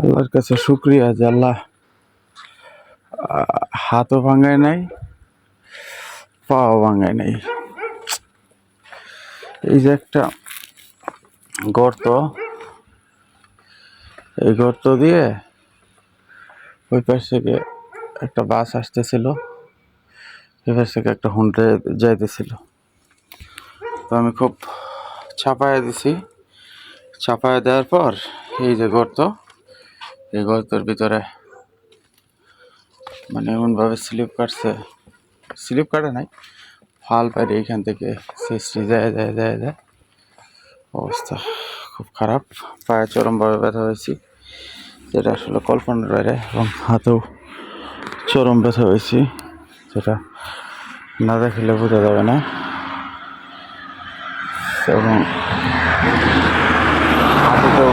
আল্লাহর কাছে শুক্রিয়া যে আল্লাহ হাতও ভাঙায় নাই, পাও ভাঙায় নাই। এই যে একটা গর্ত, এই গর্ত দিয়ে ওই পাশ থেকে একটা বাস আসতেছিল, এই পাশ থেকে একটা হুন্ডে যাইতেছিল। তো আমি খুব ছাপায় দিছি। ছাপায় দেওয়ার পর এই যে গর্ত এই গর্তের ভিতরে মানে এমনভাবে স্লিপ কাটছে। স্লিপ কাটে নাই, ফাল পাইরে এইখান থেকে সৃষ্টি যায় যায় যায় যায় অবস্থা খুব খারাপ। পায়ে চরমভাবে ব্যথা হয়েছি, যেটা আসলে কল্পনার বাইরে, এবং হাতেও চরম ব্যথা হয়েছি, যেটা না দেখলে বোঝা যাবে না। এবং হাতেতেও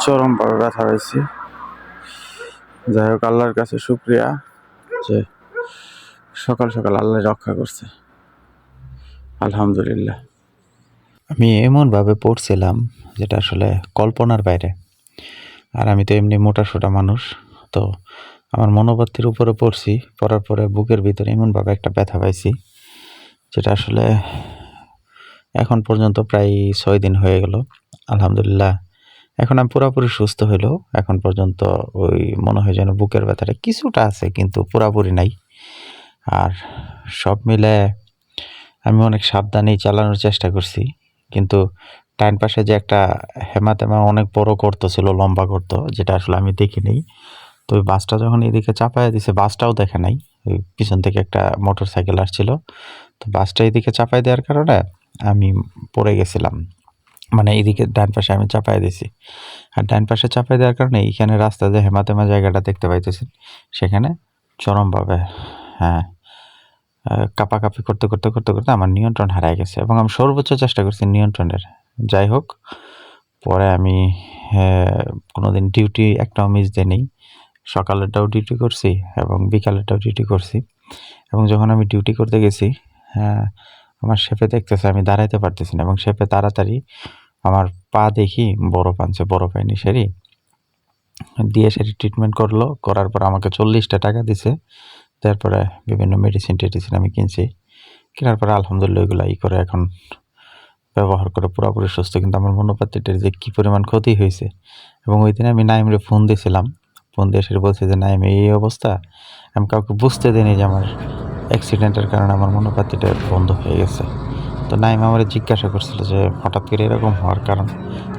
চরমভাবে ব্যথা হয়েছি। যাই হোক, আল্লাহর কাছে শুক্রিয়া যে সকাল সকাল আল্লাহ রক্ষা করছে। আলহামদুলিল্লাহ। আমি এমনভাবে পড়ছিলাম যেটা আসলে কল্পনার বাইরে। আর আমি তো এমনি মোটা সোটা মানুষ, তো আমার মনোবত্তির উপরে পড়ছি, পড়ার পরে বুকের ভিতরে এমনভাবে একটা ব্যথা পাইছি, যেটা আসলে এখন পর্যন্ত প্রায় ছয় দিন হয়ে গেল। আলহামদুলিল্লাহ। এখন আমি পুরোপুরি সুস্থ হইলেও এখন পর্যন্ত ওই মনে হয় যেন বুকের ব্যথাটা কিছুটা আছে, কিন্তু পুরাপুরি নাই। আর সব মিলে আমি অনেক সাবধানেই চালানোর চেষ্টা করছি, কিন্তু ডাইন পাশে যে একটা হেমা তেমা অনেক বড় গর্ত ছিল, লম্বা গর্ত, যেটা আসলে আমি দেখিনি। তো ওই বাসটা যখন এদিকে চাপায় দিছে, বাসটাও দেখে নাই। ওই পিছন থেকে একটা মোটর সাইকেল আসছিল। তো বাসটা এদিকে চাপায় দেওয়ার কারণে আমি পড়ে গেছিলাম। মানে এদিকে ডান পাশে আমি চাপায় দিছি। আর ডান পাশে চাপাই দেওয়ার কারণে এইখানে রাস্তা যে হেমাতেমা জায়গাটা দেখতে পাইতেছেন, সেখানে চরমভাবে হ্যাঁ কাঁপাকাঁপি করতে করতে করতে করতে আমার নিয়ন্ত্রণ হারায় গেছে এবং আমি সর্বোচ্চ চেষ্টা করছি নিয়ন্ত্রণের। যাই হোক, পরে আমি কোনোদিন ডিউটি একটাও মিস দিয়ে নেই। সকালেরটাও ডিউটি করছি এবং বিকালেরটাও ডিউটি করছি। এবং যখন আমি ডিউটি করতে গেছি হ্যাঁ আমার শেপে দেখতেছে, আমি দাঁড়াইতে পারতেছি না এবং শেপে তাড়াতাড়ি আমার পা দেখি বড় পানছে বড় পাইনি সেরি। দিয়ে সেটি ট্রিটমেন্ট করল, করার পর আমাকে চল্লিশটা টাকা দিছে। তারপরে বিভিন্ন মেডিসিন টেডিসিন আমি কিনছি। কেনার পরে আলহামদুলিল্লাহ ওইগুলো ই করে এখন ব্যবহার করে পুরোপুরি সুস্থ। কিন্তু আমার মনোপাতিটার যে কী পরিমাণ ক্ষতি হয়েছে। এবং ওই দিন আমি নাইমরে ফোন দিয়েছিলাম ফোন দিয়ে সেটা বলছে যে, নাইম, এই অবস্থা? আমি কাউকে বুঝতে দিইনি যে আমার অ্যাক্সিডেন্টের কারণে আমার মনোপাতিটা বন্ধ হয়ে গেছে। তো নাইম আমার জিজ্ঞাসা করছিল যে হঠাৎ করে এরকম হওয়ার কারণ।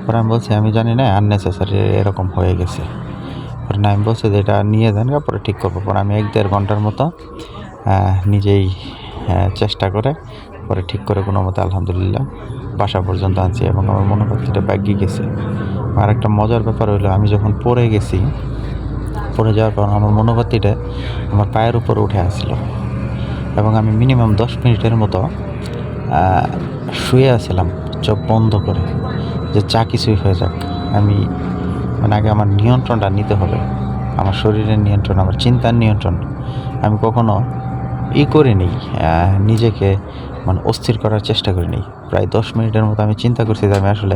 পরে আমি বলছি আমি জানি না আননেসেসারি এরকম হয়ে গেছে। পরে নাইম বলছে যে এটা নিয়ে গা, পরে ঠিক করব। পরে আমি এক দেড় ঘণ্টার মতো নিজেই চেষ্টা করে পরে ঠিক করে কোনো মতে আলহামদুলিল্লাহ বাসা পর্যন্ত আনছি এবং আমার মনোভক্তিটা ব্যাগিয়ে গেছে। আর একটা মজার ব্যাপার হলো আমি যখন পড়ে গেছি পড়ে যাওয়ার পর আমার মনোভক্তিটা আমার পায়ের উপর উঠে আসলো। এবং আমি মিনিমাম দশ মিনিটের মতো শুয়ে আছিলাম, চোখ বন্ধ করে, যে যা কিছুই হয়ে যাক। আমি মানে আগে আমার নিয়ন্ত্রণটা নিতে হবে। আমার শরীরের নিয়ন্ত্রণ, আমার চিন্তার নিয়ন্ত্রণ। আমি কখনো ই করে নিই নিজেকে মানে অস্থির করার চেষ্টা করিনি প্রায় দশ মিনিটের মতো আমি চিন্তা করছি যে আমি আসলে,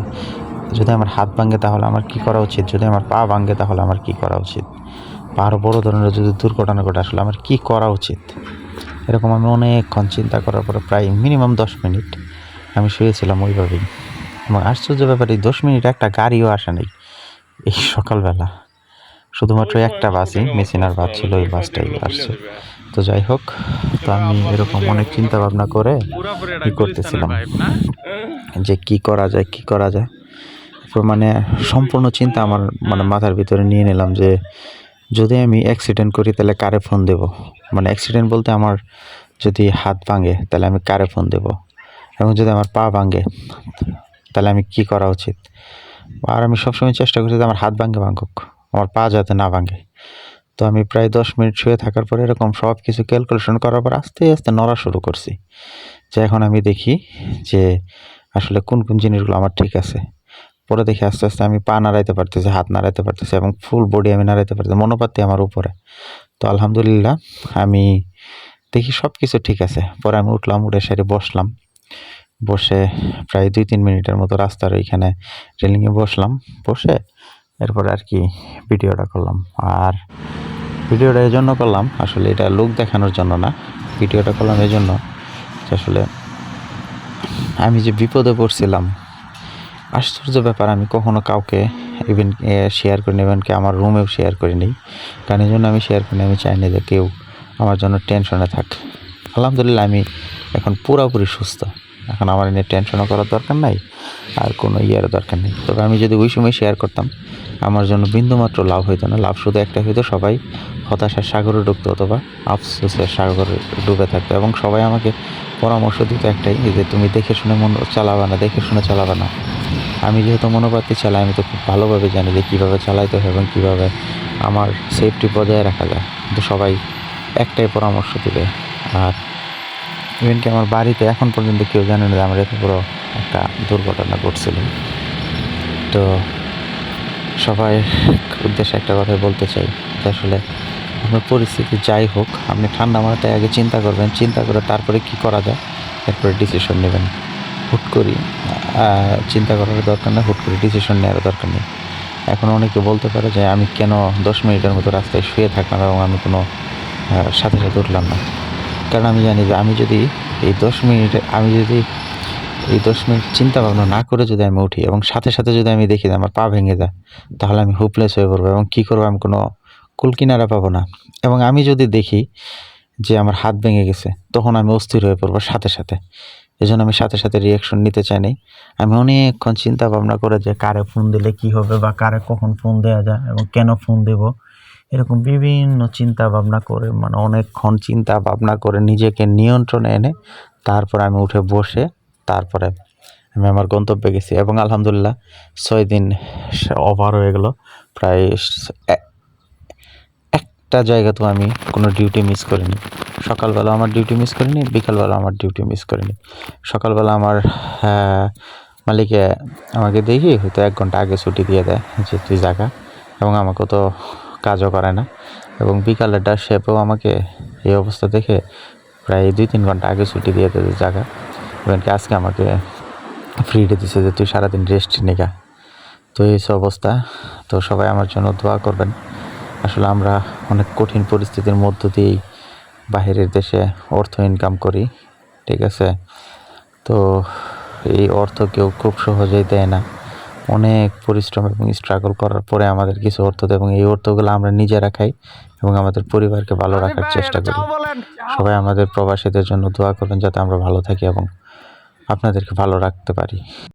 যদি আমার হাত ভাঙে তাহলে আমার কি করা উচিত? যদি আমার পা ভাঙে তাহলে আমার কি করা উচিত? বা আরও বড়ো ধরনের যদি দুর্ঘটনা ঘটে, আসলে আমার কি করা উচিত? এরকম আমি অনেকক্ষণ চিন্তা করার পরে প্রায় মিনিমাম দশ মিনিট আমি শুয়েছিলাম ওইভাবেই। এবং আশ্চর্য ব্যাপার এই দশ মিনিট একটা গাড়িও আসে নাই এই সকালবেলা। শুধুমাত্র একটা বাসই মেসিনার বাস ছিল ওই বাসটাই আসছে। তো যাই হোক তো আমি এরকম অনেক চিন্তা ভাবনা করে কি করতেছিলাম যে কি করা যায় কি করা যায়। মানে সম্পূর্ণ চিন্তা আমার মানে মাথার ভিতরে নিয়ে নিলাম যে যদি আমি অ্যাক্সিডেন্ট করি, তাহলে কারে ফোন দেব? মানে অ্যাক্সিডেন্ট বলতে আমার যদি হাত ভাঙে, তাহলে আমি কারে ফোন দেব? এবং যদি আমার পা ভাঙে, তাহলে আমি কি করা উচিত? আর আমি সবসময় চেষ্টা করছি যে আমার হাত ভাঙে ভাঙুক, আমার পা যাতে না ভাঙে। তো আমি প্রায় দশ মিনিট শুয়ে থাকার পরে এরকম সব কিছু ক্যালকুলেশন করার পর আস্তে আস্তে নড়া শুরু করছি। যে এখন আমি দেখি যে আসলে কোন কোন জিনিসগুলো আমার ঠিক আছে। পরে দেখি আস্তে আস্তে আমি পা নাড়াইতে পারতেছি, হাত নাড়াইতে পারতেছি এবং ফুল বডি আমি নাড়াইতে পারতেছি, মনোপাতি আমার উপরে। তো আলহামদুলিল্লাহ আমি দেখি সব কিছু ঠিক আছে। পরে আমি উঠলাম, উঠে সেরে বসলাম। বসে প্রায় দুই তিন মিনিটের মতো রাস্তার ওইখানে রেলিংয়ে বসলাম। বসে এরপরে আর কি ভিডিওটা করলাম। আর ভিডিওটা এই জন্য করলাম, আসলে এটা লোক দেখানোর জন্য না। ভিডিওটা করলাম এই জন্য আসলে আমি যে বিপদে পড়ছিলাম আশ্চর্য ব্যাপার, আমি কখনো কাউকে ইভেন শেয়ার করিনি ইভেন কি আমার রুমেও শেয়ার করিনি। কারণ এই জন্য আমি শেয়ার করিনি, আমি চাই না যে কেউ আমার জন্য টেনশনে থাক। আলহামদুলিল্লাহ, আমি এখন পুরোপুরি সুস্থ। এখন আমার নিয়ে টেনশনও করার দরকার নাই, আর কোনো ইয়ের দরকার নেই। তবে আমি যদি ওই সময় শেয়ার করতাম, আমার জন্য বিন্দুমাত্র লাভ হইতো না। লাভ শুধু একটা হইতো, সবাই হতাশার সাগরে ডুবতো অথবা আফসোসের সাগরে ডুবে থাকতো এবং সবাই আমাকে পরামর্শ দিত একটাই যে তুমি দেখে শুনে মন, চালাবে না, দেখে শুনে চালাবে না। যেহেতু মনোপাতি চালাই, আমি তো খুব ভালোভাবে জানি যে কীভাবে চালাইতে হয় এবং কীভাবে আমার সেফটি বজায় রাখা যায়। কিন্তু সবাই একটাই পরামর্শ দেবে। আর ইভেন কি আমার বাড়িতে এখন পর্যন্ত কেউ জানে না আমার এত বড় একটা দুর্ঘটনা ঘটছিল। তো সবাই উদ্দেশ্যে একটা কথা বলতে চাই যে আসলে আপনার পরিস্থিতি যাই হোক, আপনি ঠান্ডা মাথায় আগে চিন্তা করবেন, চিন্তা করে তারপরে কি করা যায়, এরপরে ডিসিশন নেবেন। হুট করি চিন্তা করার দরকার নেই, হুট করে ডিসিশন নেওয়ার দরকার নেই। এখন অনেকে বলতে পারে যে, আমি কেন দশ মিনিটের মতো রাস্তায় শুয়ে থাকলাম এবং আমি কোনো সাথে সাথে উঠলাম না? কারণ আমি জানি যে, আমি যদি এই দশ মিনিটে, আমি যদি এই দশ মিনিট চিন্তা ভাবনা না করে যদি আমি উঠি এবং সাথে সাথে যদি আমি দেখি আমার পা ভেঙে যায়, তাহলে আমি হোপলেস হয়ে পড়ব এবং কী করব? আমি কোনো কুলকিনারা পাবো না। এবং আমি যদি দেখি যে আমার হাত ভেঙে গেছে, তখন আমি অস্থির হয়ে পড়ব সাথে সাথে। এই জন্য আমি সাথে সাথে রিয়াকশন নিতে চাই নাই। আমি অনেকক্ষণ চিন্তা ভাবনা করে যে কারে ফোন দিলে কি হবে বা কারে কখন ফোন দেওয়া যায় এবং কেন ফোন দেব। এরকম বিভিন্ন চিন্তা ভাবনা করে মানে অনেকক্ষণ চিন্তা ভাবনা করে নিজেকে নিয়ন্ত্রণে এনে তারপর আমি উঠে বসে তারপরে আমি আমার গন্তব্যে গেছি এবং আলহামদুলিল্লাহ ছয় দিন ওভার হয়ে গেল। প্রায় একটা জায়গাতেও আমি কোনো ডিউটি মিস করিনি। সকালবেলা আমার ডিউটি মিস করিনি, বিকালবেলা আমার ডিউটি মিস করিনি। সকালবেলা আমার মালিকে আমাকে দেখি, হয়তো এক ঘণ্টা আগে ছুটি দিয়ে দেয় যে তুই জাগা, এবং আমাকে তো কাজও করে না। এবং বিকালের ডাক শেপেও আমাকে এই অবস্থা দেখে প্রায় দুই তিন ঘণ্টা আগে ছুটি দিয়ে দেয় জায়গা এমনকি আজকে আমাকে ফ্রি ডে দিছে যে তুই সারাদিন রেস্ট নিগা। তো এই অবস্থা। তো সবাই আমার জন্য দোয়া করবেন। আসলে আমরা অনেক কঠিন পরিস্থিতির মধ্য দিয়েই বাহিরের দেশে অর্থ ইনকাম করি ঠিক আছে? তো এই অর্থ কেউ খুব সহজেই দেয় না। অনেক পরিশ্রম এবং স্ট্রাগল করার পরে আমাদের কিছু অর্থ দেয় এবং এই অর্থগুলো আমরা নিজেরা খাই এবং আমাদের পরিবারকে ভালো রাখার চেষ্টা করি। সবাই আমাদের প্রবাসীদের জন্য দোয়া করবেন যাতে আমরা ভালো থাকি এবং আপনাদেরকে ভালো রাখতে পারি।